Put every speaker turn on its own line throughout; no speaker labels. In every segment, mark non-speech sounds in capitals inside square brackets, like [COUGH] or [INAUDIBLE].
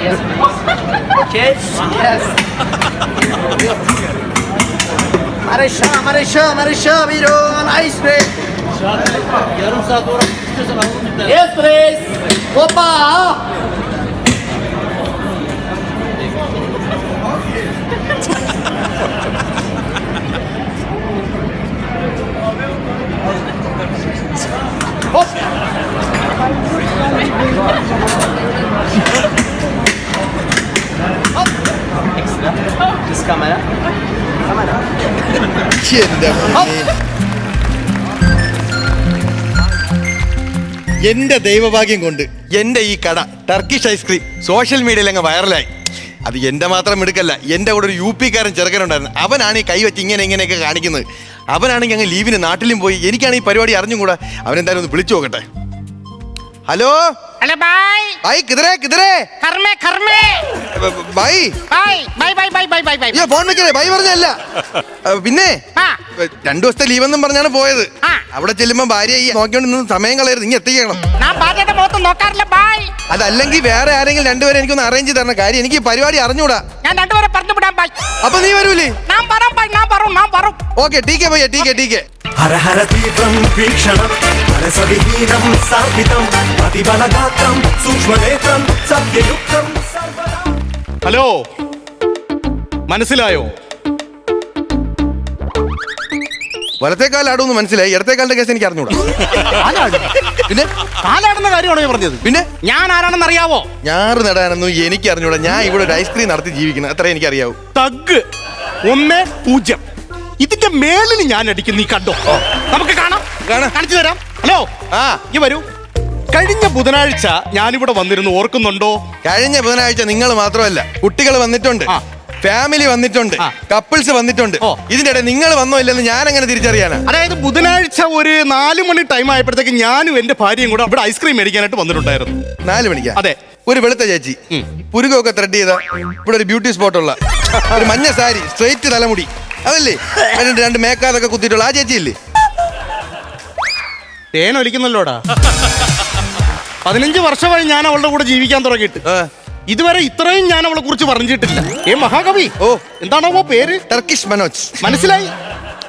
Yes. Kids? Yes. Marisha, Marisha, Marisha, we do an ice break. Yes please. Hoppa.
എന്റെ എന്റെ ദൈവഭാഗ്യം കൊണ്ട് എന്റെ ഈ കട ടർക്കിഷ് ഐസ്ക്രീം സോഷ്യൽ മീഡിയയിൽ അങ്ങ് വൈറലായി അത് എന്റെ മാത്രം എടുക്കല്ല എന്റെ കൂടെ ഒരു യു പിക്കാരൻ ചെറുക്കനുണ്ടായിരുന്നു. അവനാണ് ഈ കൈ വെച്ച് ഇങ്ങനെ ഇങ്ങനെയൊക്കെ കാണിക്കുന്നത്. അവനാണെങ്കിൽ അങ്ങ് ലീവിന് നാട്ടിലും പോയി എനിക്കാണ് ഈ പരിപാടി അറിഞ്ഞുകൂടാ അവനെന്തായാലും ഒന്ന് വിളിച്ചു നോക്കട്ടെ. ഹലോ
അല്ല ബൈ
ബൈ किधर है
किधर है
bye
bye bye bye bye bye bye
അയ്യോ ഫോൺ വെക്കണേ ഭായി പറഞ്ഞല്ല പിന്നെ
ആ.
ഏ, രണ്ടു ദിവസത്തെ ലീവെന്നും പറഞ്ഞാണ് പോയത്. അവിടെ ചെല്ലുമ്പോ ഭാര്യ ഈ നോക്കിക്കൊണ്ട് നിന്ന് സമയം കളയരുത്. ഇനി എത്തിക്കണം.
ഞാൻ ഭാര്യയുടെ മുഖത്ത് നോക്കാറില്ല. ബൈ
അതല്ലെങ്കിൽ വേറെ ആരെങ്കിലും രണ്ടുപേരെ എനിക്കൊന്ന് അറേഞ്ച് തരണം. കാര്യം എനിക്ക് പരിപാടി അറിഞ്ഞൂടാ.
ഞാൻ രണ്ടുപേരെ പറഞ്ഞു വിടാം. ബൈ
അപ്പൊ നീ വരൂലേ?
ഞാൻ പറയാം ബൈ ഞാൻ പറയും ഞാൻ പറയും
ഓക്കെ ടീ കെ പയ്യ ടീ ഹര ഹര കെ
ഹരഹര ഹര വീക്ഷണം മനസവിഹീനം സ്ഥാപിതം അതിബലതാ അതിബലഗാത്രം സൂക്ഷ്മനേത്രം സത്യയുക്തം
ഹലോ? മനസ്സിലായോ?
വലത്തേക്കാൽ ആടുമെന്ന് മനസ്സിലായി ഇടത്തേക്കാലിന്റെ കേസ് എനിക്ക് അറിഞ്ഞൂടാ. പിന്നെ
കാലാടുന്ന കാര്യമാണോ ഞാൻ പറഞ്ഞത്?
പിന്നെ?
ഞാൻ ആരാണെന്ന് അറിയാവോ?
ഞാറ് നടാനൊന്നും എനിക്ക് അറിഞ്ഞൂടാ. ഞാൻ ഇവിടെ ഒരു ഐസ്ക്രീം നടത്തി ജീവിക്കണം അത്ര എനിക്ക് അറിയാവൂ
തഗ്. ഒന്ന് പൂജ്യം. ഇതിന്റെ മേലിന് ഞാൻ അടിക്കുന്നു നീ കണ്ടോ? നമുക്ക് കാണാം.
കാണാം.
കാണിച്ചു തരാം. ഹലോ?
ആ.
ഈ വരൂ. കഴിഞ്ഞ ബുധനാഴ്ച ഞാനിവിടെ വന്നിരുന്നു. ഓർക്കുന്നുണ്ടോ?
കഴിഞ്ഞ ബുധനാഴ്ച നിങ്ങൾ മാത്രമല്ല കുട്ടികൾ വന്നിട്ടുണ്ട്
ആ.
ഫാമിലി വന്നിട്ടുണ്ട്. കപ്പിൾസ് വന്നിട്ടുണ്ട്.
ഓ.
ഇതിന്റെ ഇടയിൽ നിങ്ങൾ വന്നോ ഇല്ലെന്ന് ഞാൻ എങ്ങനെ തിരിച്ചറിയാനാ?
അതായത് ബുധനാഴ്ച ഒരു നാല് മണി ടൈം ആയപ്പോഴത്തേക്ക് ഞാനും എന്റെ ഭാര്യയും കൂടെ ഇവിടെ ഐസ്ക്രീം മേടിക്കാനായിട്ട് വന്നിട്ടുണ്ടായിരുന്നു.
നാല് മണിക്കാ?
അതെ.
ഒരു വെളുത്ത ചേച്ചി പുരുകൊക്കെ ത്രെഡ് ചെയ്ത ഇവിടെ ഒരു ബ്യൂട്ടി സ്പോട്ട് ഉള്ള ഒരു മഞ്ഞ സാരി സ്ട്രെയിറ്റ് തലമുടി. അതല്ലേ? അതിന്റെ രണ്ട് മേക്കാതൊക്കെ കുത്തിയിട്ടുള്ള ആ ചേച്ചി ഇല്ലേ
തേനൊലിക്കുന്നല്ലോടാ പതിനഞ്ച് വർഷമായി ഞാൻ അവളുടെ കൂടെ ജീവിക്കാൻ തുടങ്ങിയിട്ട്. ഇതുവരെ ഇത്രയും ഞാൻ അവളെ കുറിച്ച് പറഞ്ഞിട്ടില്ല. ഏ മഹാകവി
ഓ.
എന്താണോ പേര്?
ടർക്കിഷ് മനോജ്.
മനസ്സിലായി?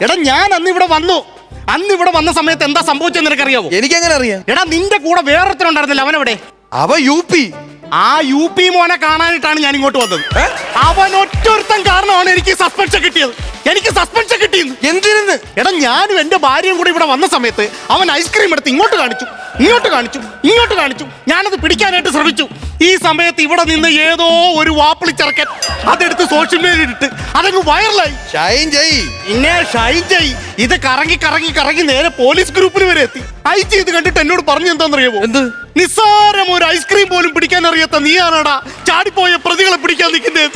എടാ ഞാൻ അന്ന് ഇവിടെ വന്നു. അന്ന് ഇവിടെ വന്ന സമയത്ത് എന്താ സംഭവിച്ചെന്ന് നിനക്കറിയാവോ?
എനിക്കെങ്ങനെ അറിയാം?
എടാ നിന്റെ കൂടെ വേറൊരുത്തരുണ്ടായിരുന്നില്ല അവനെവിടെ.
അവ യു പി.
ആ യു പി മോനെ കാണാനായിട്ടാണ് ഞാൻ ഇങ്ങോട്ട് വന്നത്? അവൻ ഒറ്റൊരുത്തൻ കാരണമാണ് എനിക്ക് സസ്പെൻഷൻ കിട്ടിയത്. എനിക്ക് സസ്പെൻഷൻ കിട്ടിയെന്ന്.
എന്തിനെന്ന്?
എടാ ഞാനും എന്റെ ഭാര്യയും കൂടി ഇവിടെ വന്ന സമയത്ത് അവൻ ഐസ്ക്രീം എടുത്ത് ഇങ്ങോട്ട് കാണിച്ചു. ഇങ്ങോട്ട് കാണിച്ചു. ഇങ്ങോട്ട് കാണിച്ചു. ഞാനത് പിടിക്കാനായിട്ട് ശ്രമിച്ചു. ഈ സമയത്ത് ഇവിടെ നിന്ന് ഏതോ ഒരു വാപ്പിളി ചെറുക്കൻ അതെടുത്ത് സോഷ്യൽ മീഡിയയിൽ ഇട്ട് അതങ്ങ് വൈറലായി
ഷൈൻ ജയ്.
പിന്നെ ഷൈൻ ഇത് കറങ്ങി കറങ്ങി കറങ്ങി നേരെ പോലീസ് ഗ്രൂപ്പിൽ വരെ എത്തി. അയച്ച് ഇത് കണ്ടിട്ട് എന്നോട് പറഞ്ഞു എന്താണെന്നറിയാമോ
എന്ത്?
നിസ്സാരം ഒരു ഐസ്ക്രീം പോലും പിടിക്കാൻ അറിയാത്ത നീയാണടാ. ചാടിപ്പോയ പ്രതികളെ പിടിക്കാൻ നിൽക്കുന്നത്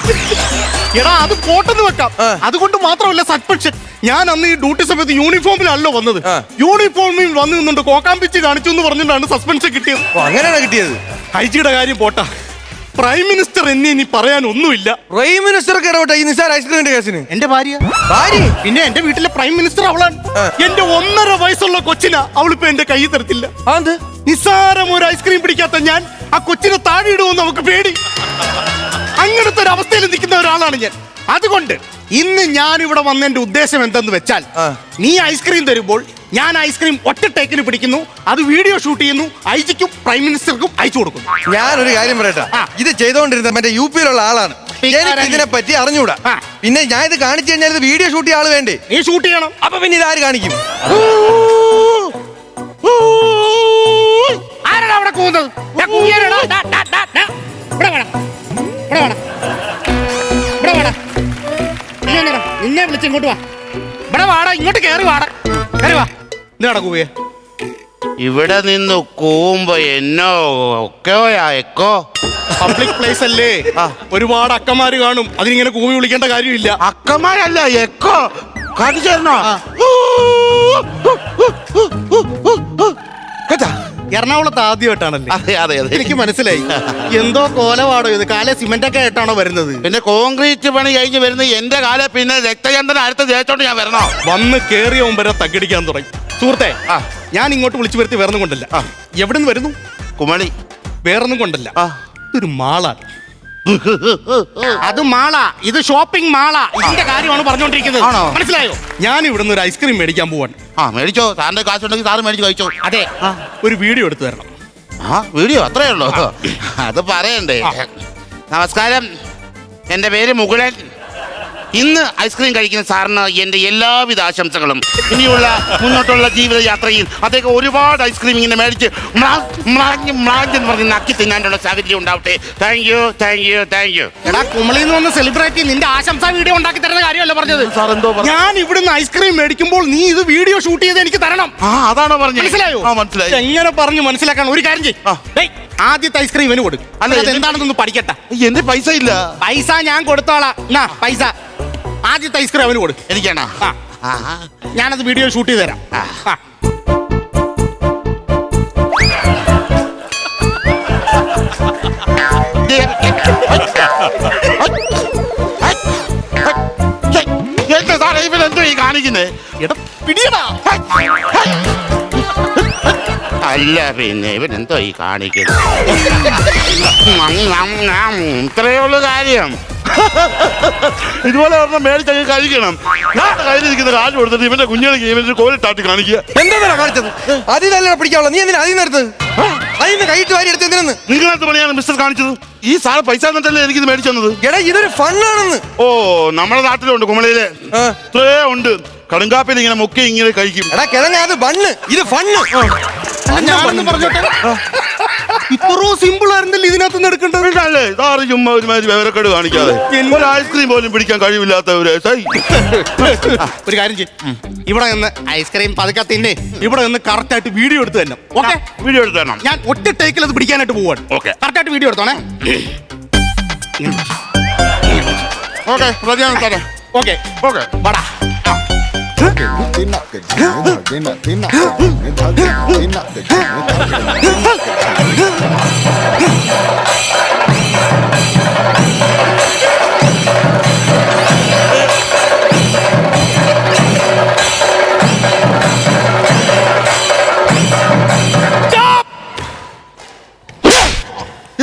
എടാ അത് പോട്ടെന്ന് വെക്കാം. അതുകൊണ്ട് മാത്രമല്ല സസ്പെൻഷൻ ഞാൻ അന്ന് ഈ ഡ്യൂട്ടി സമയത്ത് യൂണിഫോമിലല്ലോ വന്നത്. യൂണിഫോമിൽ വന്നു നിന്നുണ്ട് കോക്കാമ്പിച്ച് കാണിച്ചു എന്ന് പറഞ്ഞിട്ടാണ് സസ്പെൻഷൻ കിട്ടിയത്.
അങ്ങനെയാണ് കിട്ടിയത്?
ഹൈജിയുടെ കാര്യം പോട്ടാ. പ്രൈം മിനിസ്റ്റർ എന്നെ ഇനി പറയാൻ ഒന്നുമില്ല.
പ്രൈം മിനിസ്റ്റർ ഇടപെട്ട ഈ നിസാർ ഐസ്ക്രീമിന്റെ കേസിന്?
എന്റെ ഭാര്യ.
ഭാര്യ?
പിന്നെ എന്റെ വീട്ടിലെ പ്രൈം മിനിസ്റ്റർ അവളാണ്. എന്റെ ഒന്നര വയസ്സുള്ള കൊച്ചിന അവളിപ്പോ എന്റെ കൈ തരത്തില്ല.
അത്
നിസ്സാരം ഒരു ഐസ്ക്രീം പിടിക്കാത്ത ഞാൻ ആ കൊച്ചിനെ താഴെ ഇടുമെന്ന് നമുക്ക് പേടി. അങ്ങനത്തെ ഒരു അവസ്ഥയിൽ നിൽക്കുന്ന ഒരാളാണ് ഞാൻ. അതുകൊണ്ട് ഇന്ന് ഞാൻ ഇവിടെ വന്നതിന്റെ ഉദ്ദേശം എന്തെന്ന് വെച്ചാൽ നീ ഐസ്ക്രീം തരുമ്പോൾ ഞാൻ ഐസ്ക്രീം ഒറ്റ ടേക്കിന് പിടിക്കുന്നു അത് വീഡിയോ ഷൂട്ട് ചെയ്യുന്നു ഐ ജിക്കും പ്രൈം മിനിസ്റ്റർക്കും അയച്ചു കൊടുക്കുന്നു.
ഒരു കാര്യം പറയട്ടെ. ഇത് ചെയ്തോണ്ടിരുന്ന മറ്റേ യു പിയിലുള്ള ആളാണ്. എനിക്ക് ഇതിനെ പറ്റി അറിഞ്ഞൂടാ. പിന്നെ ഞാൻ ഇത് കാണിച്ചു കഴിഞ്ഞാൽ ഇത് വീഡിയോ ഷൂട്ട് ചെയ്യാൾ വേണ്ടേ?
നീ ഷൂട്ട് ചെയ്യണം.
അപ്പൊ പിന്നെ ഇതാര് കാണിക്കും?
ഡാ. ഇവിടെ വേണം. ഇവിടെ വേണം. ഇവിടെ വേണം. നിന്നെ വിളിച്ച് ഇങ്ങോട്ട് വാ. ഇവിടെ വാടാ. ഇങ്ങോട്ട് കയറി വാടാ. കയറി വാ.
ഇവിടെ നിന്ന് കൂവുമ്പോ എന്നോ ഒക്കെയോയാ എക്കോ
പബ്ലിക് പ്ലേസ് അല്ലേ? ഒരുപാട് അക്കമാര് കാണും. അതിനിങ്ങനെ കൂവി വിളിക്കേണ്ട കാര്യമില്ല.
അക്കമാരല്ല എക്കോ? കാണിച്ചു തരണോ?
കേട്ടാ?
എറണാകുളത്ത് ആദ്യമായിട്ടാണല്ലേ?
അതെ അതെ അതെ.
എനിക്ക് മനസ്സിലായി. എന്തോ കോലവാടോ ഇത് കാലെ സിമെന്റ് ഒക്കെ ആയിട്ടാണോ വരുന്നത്?
പിന്നെ കോൺക്രീറ്റ് പണി കഴിഞ്ഞ് വരുന്ന എന്റെ കാലെ പിന്നെ രക്തചന്ദ്രൻ അടുത്ത് തേച്ചോണ്ട് ഞാൻ വരണോ?
വന്ന് കേറിയ മുമ്പരെ തగ్గടിക്കാൻ തുടങ്ങി. സുഹൃത്തെ
ആ.
ഞാൻ ഇങ്ങോട്ട് വിളിച്ചു വരുത്തി വേറൊന്നും കൊണ്ടല്ല. എവിടെ നിന്ന് വരുന്നു?
കുമണി
വേറൊന്നും കൊണ്ടല്ല.
ആ.
ഇതൊരു മാളാണ്. അത് മാള. ഇത് ഷോപ്പിംഗ് മാള. ഇതിന്റെ കാര്യമാണ് പറഞ്ഞുകൊണ്ടിരിക്കുന്നത്.
ആണോ?
മനസ്സിലായോ? ഞാൻ ഇവിടുന്ന് ഒരു ഐസ്ക്രീം മേടിക്കാൻ പോവാണ്.
ആ മേടിച്ചോ. സാറിന്റെ കാശുണ്ടെങ്കിൽ സാറ് മേടിച്ച് കഴിച്ചോ.
അതെ. ഒരു വീഡിയോ എടുത്തു തരണം.
ആ വീഡിയോ? അത്രയേ ഉള്ളൂ. അത് പറയണ്ടേ. നമസ്കാരം. എന്റെ പേര് മുകുളൻ. ഇന്ന് ഐസ്ക്രീം കഴിക്കുന്ന സാറിന് എന്റെ എല്ലാവിധ ആശംസകളും. ഇനിയുള്ള മുന്നോട്ടുള്ള ജീവിതയാത്രയിൽ അദ്ദേഹം ഒരുപാട് ഐസ്ക്രീം ഇങ്ങനെ മേടിച്ച് മ്ലാ- മ്ലാഞ്ഞ് മ്ലാഞ്ഞ് എന്ന് പറഞ്ഞ് നക്കി തിന്നാനുള്ള സാഹചര്യം ഉണ്ടാവട്ടെ. Thank you thank you thank you
എടാ കുമളിയിൽ നിന്ന് വന്ന് സെലിബ്രേറ്റ് നിന്റെ ആശംസ വീഡിയോ ഉണ്ടാക്കി തരുന്ന കാര്യമല്ല പറഞ്ഞത്.
സാർ എന്തോ
ഞാൻ ഇവിടുന്ന് ഐസ്ക്രീം മേടിക്കുമ്പോൾ നീ ഇത് വീഡിയോ ഷൂട്ട് ചെയ്ത് എനിക്ക് തരണം.
ആ അതാണോ പറഞ്ഞത്?
മനസ്സിലായോ?
ആ മനസ്സിലായി.
ഇങ്ങനെ പറഞ്ഞു മനസ്സിലാക്കാൻ ഒരു കാര്യം ചെയ്യ്. ആദ്യത്തെ ഐസ്ക്രീം ഇവന് കൊടുക്കും
അല്ല,
എന്താണെന്നൊന്ന് പഠിക്കട്ടെ.
എന്റെ പൈസ ഇല്ല?
പൈസ ഞാൻ കൊടുത്തോളാം. പൈസ. ആദ്യത്തെ ഐസ്ക്രീം അവന് കൊടുക്കും
എനിക്കാണോ
ഞാനത് വീഡിയോ ഷൂട്ട് ചെയ്ത് തരാം
സാറേ എന്തോ ഈ കാണിക്കുന്നേ
എടാ പിടിയടാ
അല്ല പിന്നെ ഇവൻ എന്തോ ഈ കാണിക്കുന്നത്? ഇത്രയേ ഉള്ളു കാര്യം. ഇതുപോലെ പറഞ്ഞ മേടിച്ചങ്ങ് കഴിക്കണം. ഞാൻ കയ്യിലിരിക്കുന്ന കാശ് കൊടുത്തിട്ട് ഇവന്റെ കുഞ്ഞുങ്ങൾക്ക് ഇവന്റെ കോലിട്ടാട്ടി കാണിക്കുക.
എന്താ കാണിച്ചത്? അതിനല്ല പിടിക്കാവുള്ള നീ എന്തിനാ അതിൽ നിർത്ത് അതിന് കൈയിട്ട് വാരി എടുത്ത് എന്തിനെന്ന്?
നിങ്ങളത്ത് പണിയാണ് മിസ്റ്റർ കാണിച്ചത്? ഈ സാറ് പൈസ തന്നിട്ടല്ലേ എനിക്ക് ഇത് മേടിച്ചു തന്നത്?
എടാ ഇതൊരു ഫണ്ണാണെന്ന്.
ഓ നമ്മുടെ നാട്ടിലുണ്ട് കുമളിയിലെ. ഇത്രേ ഉണ്ട്. കടുങ്കാപ്പിൽ ഇങ്ങനെ മുക്കി ഇങ്ങനെ കഴിക്കും.
എടാ കിഴങ്ങ അത് ബണ്ണ്. ഇത് ഫണ്ണ്.
ഞാനൊന്ന് പറഞ്ഞോട്ടെ? ഇത്രോ സിമ്പിൾ ആയിരുന്നില്ല ഇതിനകത്ത് നിന്ന് എടുക്കേണ്ടത്?
അല്ലേ സാറ് ചുമ്മാ ഒരുമാതിരി വിവരക്കേട് കാണിക്കാതെ. ഒരു ഐസ്ക്രീം പോലും പിടിക്കാൻ കഴിവില്ലാത്തവര്. സൈ. [LAUGHS]
ഒരു കാര്യം ചെയ്യും. ഇവിടെ നിന്ന് ഐസ്ക്രീം പതുക്കെ തിന്നെ ഇവിടെ നിന്ന് കറക്റ്റ് ആയിട്ട് വീഡിയോ എടുത്ത് തന്നെ ഓക്കെ
വീഡിയോ എടുത്ത് തരണം.
ഞാൻ ഒറ്റ ടേക്കിൽ അത് പിടിക്കാനായിട്ട് പോവാണ്.
ഓക്കെ
കറക്റ്റ് ആയിട്ട് വീഡിയോ എടുത്തോണേ?
ഓക്കെ
ഓക്കെ
ഓക്കെ
വാടാ.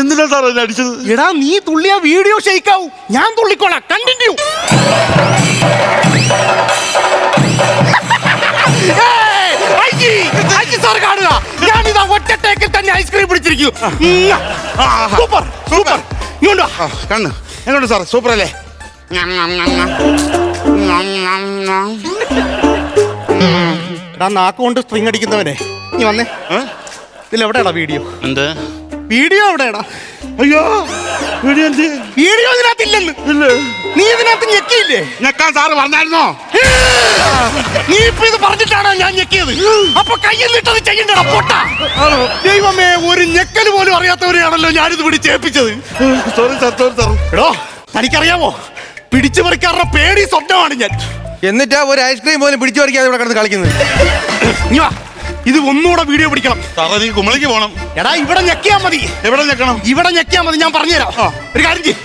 എന്തിനാ സാർ എന്നെ അടിച്ചത്?
എടാ നീ തുള്ളിയ വീഡിയോ ഷെയ്ക്കാവൂ ഞാൻ തുള്ളിക്കോളാം. കണ്ടിന്യൂ സാർ കാണുക. ഞാൻ ഇതാ ഒറ്റ ടേക്കിൽ തന്നെ ഐസ്ക്രീം പിടിച്ചിരിക്കൂ. Super super. ഇങ്ങോട്ട്
കണ്ണു എങ്ങോട്ട് സാർ സൂപ്പർ അല്ലേ
നാക്കുകൊണ്ട് സ്ട്രിങ് അടിക്കുന്നവനെ. നീ വന്നേ? ഇതിലെവിടെയാടാ വീഡിയോ?
എന്ത്?
വീഡിയോ എവിടെയാടാ?
അയ്യോ വീഡിയോ എന്ത്?
വീഡിയോ ഇതിനകത്തില്ലെന്ന്
ഇല്ല.
നീ ഇതിനകത്ത് ഞെക്കിയില്ലേ?
ഞെക്കാൻ സാറ് പറഞ്ഞായിരുന്നോ?
നീ ഇപ്പൊ ഇത് പറഞ്ഞിട്ടാണോ ഞാൻ ഞെക്കിയത്? അപ്പൊ കയ്യിൽ നിട്ടത് ചെയ്യണ്ടടാ പൊട്ട. ദൈവമേ ഒരു ഞെക്കൽ പോലും അറിയാത്തവരെയാണല്ലോ ഞാനിത് പിടിച്ചേൽപ്പിച്ചത്
സോറി സാർ സോറി സാർ
എടോ തനിക്കറിയാമോ പിടിച്ചു പറിക്കാരുടെ പേടി സ്വപ്നമാണ് ഞാൻ.
എന്നിട്ടാ ഒരു ഐസ്ക്രീം പോലും പിടിച്ചു പറിക്കാതെ ഇവിടെ കിടന്ന് കളിക്കുന്നത്?
വാ, ഇത് ഒന്നുകൂടെ വീഡിയോ പിടിക്കണം.
സാറേ നീ കുമളിക്ക് പോണം.
എടാ ഇവിടെ ഞെക്കിയാ മതി.
എവിടെ ഞെക്കണം?
ഇവിടെ ഞെക്കിയാ മതി ഞാൻ പറഞ്ഞുതരാം. ഒരു കാര്യം ചെയ്യ്.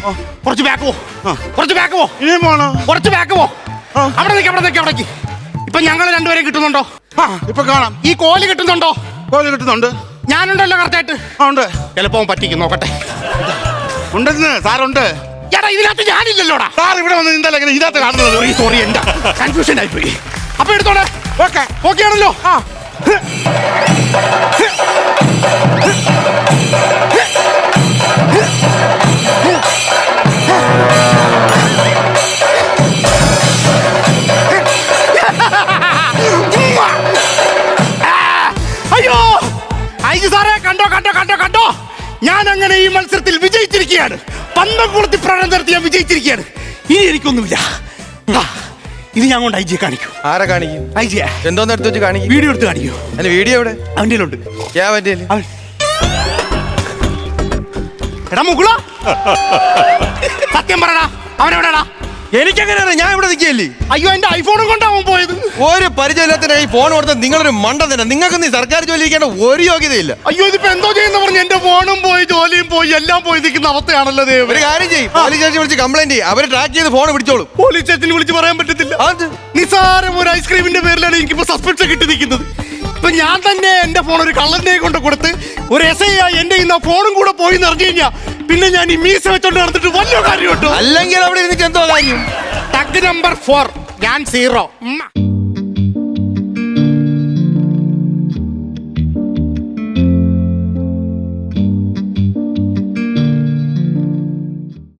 കുറച്ച് ബാക്ക് പോ കുറച്ച് ബാക്ക് പോ
ഇനിയും പോണോ?
കുറച്ച് ബാക്ക് പോ അവിടെ നിൽക്ക് അവിടെ നിൽക്ക് അവിടേക്ക് ഇപ്പൊ ഞങ്ങൾ രണ്ടുപേരെ കിട്ടുന്നുണ്ടോ?
ഇപ്പൊ കാണാം.
ഈ കോൽ കിട്ടുന്നുണ്ടോ?
കോൽ കിട്ടുന്നുണ്ട്.
ഞാനുണ്ടല്ലോ കറക്റ്റായിട്ട്.
ആ ഉണ്ട്.
ചിലപ്പോ പറ്റിക്കും നോക്കട്ടെ.
ഉണ്ടെന്ന് സാറുണ്ട്.
എടാ ഇതിനകത്ത് ഞാനില്ലല്ലോടാ.
സാർ ഇവിടെ വന്ന് ഇങ്ങനെ ഇതിനകത്ത് കാണുന്നത്?
സോറി സോറി എന്താ കൺഫ്യൂഷൻ ആയിപ്പോയി. അപ്പൊ എടുത്തോടെ
ഓക്കെ.
ഓക്കെ ആണല്ലോ. ആ. അയ്യോ! അയ്യോ കണ്ടോ കണ്ടോ കണ്ടോ കണ്ടോ? ഞാൻ അങ്ങനെ ഈ മത്സരത്തിൽ വിജയിച്ചിരിക്കുകയാണ്. പന്തം കൊളുത്തി പ്രകടനം നടത്തി ഞാൻ വിജയിച്ചിരിക്കുകയാണ്. ഇനി എനിക്കൊന്നുമില്ല. ഇത് ഞാൻ കൊണ്ട് ഐ ജിയെ കാണിക്കൂ.
ആരെ കാണിക്കും?
ഐ ജിയെ
എന്തോന്ന് എടുത്ത് വെച്ച് കാണിക്കും?
വീഡിയോ എടുത്ത് കാണിക്കൂ.
അതിന്റെ വീഡിയോ എവിടെ?
അവന്റെ ഉണ്ട്
ഞാൻ പറ്റിയ
എടാ മുകുള. സത്യം പറയടാ അവനെവിടെടാ
എനിക്കെങ്ങനെ അറിയാം ഞാൻ ഇവിടെ നിൽക്കല്ലേ
അയ്യോ എന്റെ ഐഫോണും കൊണ്ടാവും പോയത്?
ഒരു പരിചയമില്ലാത്ത ഈ ഫോൺ കൊടുത്ത നിങ്ങളൊരു മണ്ട തന്നെ. നിങ്ങൾക്ക് നീ സർക്കാർ ജോലി ഇരിക്കേണ്ട ഒരു യോഗ്യതയില്ല.
അയ്യോ ഇതിപ്പോ എന്തോ ചെയ്യുന്ന പറഞ്ഞു എന്റെ ഫോണും പോയി ജോലിയും പോയി എല്ലാം പോയി നിൽക്കുന്ന അവസ്ഥയാണല്ലോ
ഒരു കാര്യം ചെയ്യും. പോലീസ് സ്റ്റേഷൻ വിളിച്ച് കംപ്ലൈന്റ് ചെയ്യും. അവർ ട്രാക്ക് ചെയ്ത് ഫോൺ പിടിച്ചോളും.
പോലീസ് സ്റ്റേഷനിൽ വിളിച്ച് പറയാൻ പറ്റത്തില്ല. നിസാരം ഒരു ഐസ്ക്രീമിന്റെ പേരിലാണ് എനിക്കിപ്പോ സസ്പെൻഷൻ കിട്ടി നിൽക്കുന്നത്. ഇപ്പൊ ഞാൻ തന്നെ എന്റെ ഫോൺ ഒരു കള്ളന്റെ കൊണ്ട് കൊടുത്ത് ഒരു എസ് ഐ എന്റെ ഇന്ന് ഫോണും കൂടെ പോയി നിറഞ്ഞു കഴിഞ്ഞാൽ കഴിഞ്ഞാ പിന്നെ ഞാൻ ഈ മീസ വെച്ചോണ്ട് നടന്നിട്ട് വലിയ കാര്യം
അല്ലെങ്കിൽ അവിടെ ഇരുന്നിട്ട് എന്തോ കാര്യം?
ടഗ് നമ്പർ ഫോർ ഞാൻ സീറോ